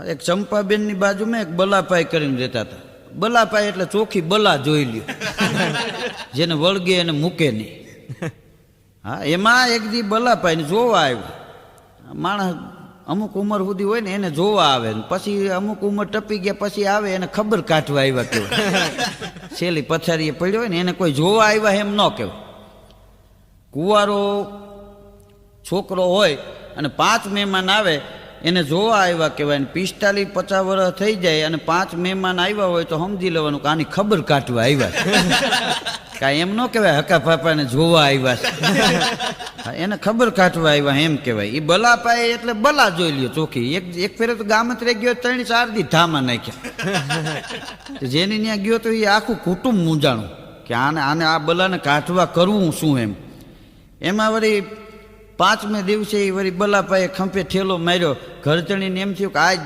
એક ચંપાબેનની બાજુમાં એક બલાપાઈ કરીને રહેતા હતા. બલાપાઈ એટલે ચોખ્ખી બલા જોઈ લ્યો. જેને વળગે એને મૂકે નહીં. હા, એમાં એક દી બલાપાઈને જોવા આવ્યો. માણસ અમુક ઉંમર સુધી હોય ને એને જોવા આવે ને પછી અમુક ઉંમર ટપી ગયા પછી આવે એને ખબર કાઢવા આવ્યા કેવાય છેલ્લી પથારીએ પડ્યો હોય ને એને કોઈ જોવા આવ્યા એમ ન કહેવાય. કુંવારો છોકરો હોય અને પાંચ મહેમાન આવે એને જોવા આવ્યા કહેવાય ને પિસ્તાલીસ પચાસ વર્ષ થઈ જાય અને પાંચ મહેમાન આવ્યા હોય તો સમજી લેવાનું કે આની ખબર કાઢવા આવ્યા કાંઈ એમ ન કહેવાય હકા પાપાને જોવા આવ્યા છે. એને ખબર કાઢવા આવ્યા એમ કહેવાય. એ બલા પાય એટલે બલા જોઈ લ્યો ચોખ્ખી એક એક ફેરે તો ગામત રહી ગયો ત્રણ ચાર દી ધામા નાખ્યા. જેની ત્યાં ગયો તો એ આખું કુટુંબ મૂંઝાણું કે આને આને આ બલાને કાઢવા કરવું શું એમ? એમાં વળી પાંચમે દિવસે એ વળી બલાપાએ ખંભે ઠેલો માર્યો. ઘરચણીને એમ થયું કે આજ